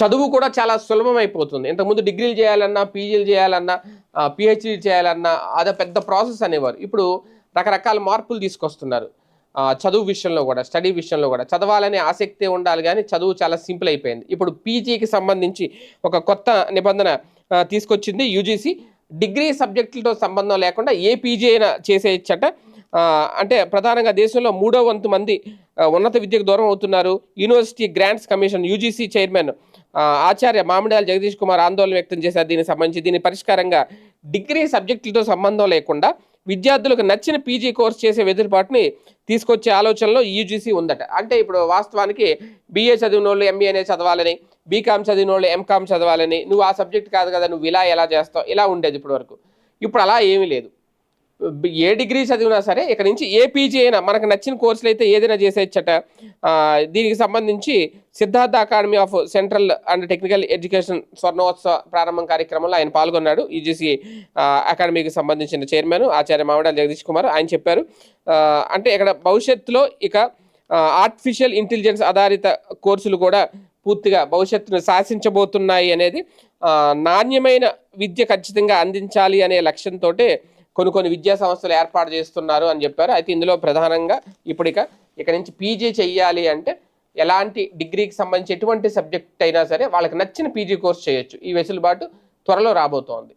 చదువు కూడా చాలా సులభం అయిపోతుంది ఇంతకుముందు డిగ్రీలు చేయాలన్నా పీజీలు చేయాలన్నా పిహెచ్డీ చేయాలన్నా అదే పెద్ద ప్రాసెస్ అనేవారు. ఇప్పుడు రకరకాల మార్పులు తీసుకొస్తున్నారు. చదువు విషయంలో కూడా స్టడీ విషయంలో కూడా. చదవాలనే ఆసక్తి ఉండాలి కానీ చదువు చాలా సింపుల్ అయిపోయింది. ఇప్పుడు పీజీకి సంబంధించి ఒక కొత్త నిబంధన తీసుకొచ్చింది యూజీసీ. డిగ్రీ సబ్జెక్టులతో సంబంధం లేకుండా ఏ పీజీ అయినా చేసేయచ్చట. అంటే ప్రధానంగా దేశంలో మూడో వంతు మంది ఉన్నత విద్యకు దూరం అవుతున్నారు. University grants commission UGC chairman ఆచార్య మామిడాల జగదీష్ కుమార్ ఆందోళన వ్యక్తం చేశారు. దీనికి సంబంధించి దీని పరిష్కారంగా డిగ్రీ సబ్జెక్టులతో సంబంధం లేకుండా విద్యార్థులకు నచ్చిన పీజీ కోర్స్ చేసే వెదురుబాటుని తీసుకొచ్చే ఆలోచనలో యూజీసీ ఉందట. అంటే ఇప్పుడు వాస్తవానికి బీఏ చదివిన వాళ్ళు ఎంబీఏనే చదవాలని బీకామ్ చదివిన వాళ్ళు ఎంకామ్ చదవాలని నువ్వు ఆ సబ్జెక్ట్ కాదు కదా నువ్వు ఇలా ఎలా చేస్తావు ఇలా ఉండేది ఇప్పటి వరకు ఇప్పుడు అలా ఏమీ లేదు. ఏ డిగ్రీ చదివినా సరే ఇక్కడ నుంచి ఏ పీజీ అయినా మనకు నచ్చిన కోర్సులు అయితే ఏదైనా చేసేయచ్చట. దీనికి సంబంధించి Siddhartha academy of central and technical education స్వర్ణోత్సవ ప్రారంభం కార్యక్రమంలో ఆయన పాల్గొన్నాడు. ఈజీసీ అకాడమీకి సంబంధించిన చైర్మన్ ఆచార్య మామిడాల జగదీష్ కుమార్ ఆయన చెప్పారు. అంటే ఇక్కడ భవిష్యత్తులో ఇక ఆర్టిఫిషియల్ ఇంటెలిజెన్స్ ఆధారిత కోర్సులు కూడా పూర్తిగా భవిష్యత్తును శాసించబోతున్నాయి అనేది నాణ్యమైన విద్య ఖచ్చితంగా అందించాలి అనే లక్ష్యంతో కొన్ని కొన్ని విద్యా సంస్థలు ఏర్పాటు చేస్తున్నారు అని చెప్పారు. అయితే ఇందులో ప్రధానంగా ఇప్పుడు ఇక ఇక్కడ నుంచి పీజీ చెయ్యాలి అంటే ఎలాంటి డిగ్రీకి సంబంధించి ఎటువంటి సబ్జెక్ట్ అయినా సరే వాళ్ళకి నచ్చిన పీజీ కోర్స్ చేయొచ్చు. ఈ వెసులుబాటు త్వరలో రాబోతోంది.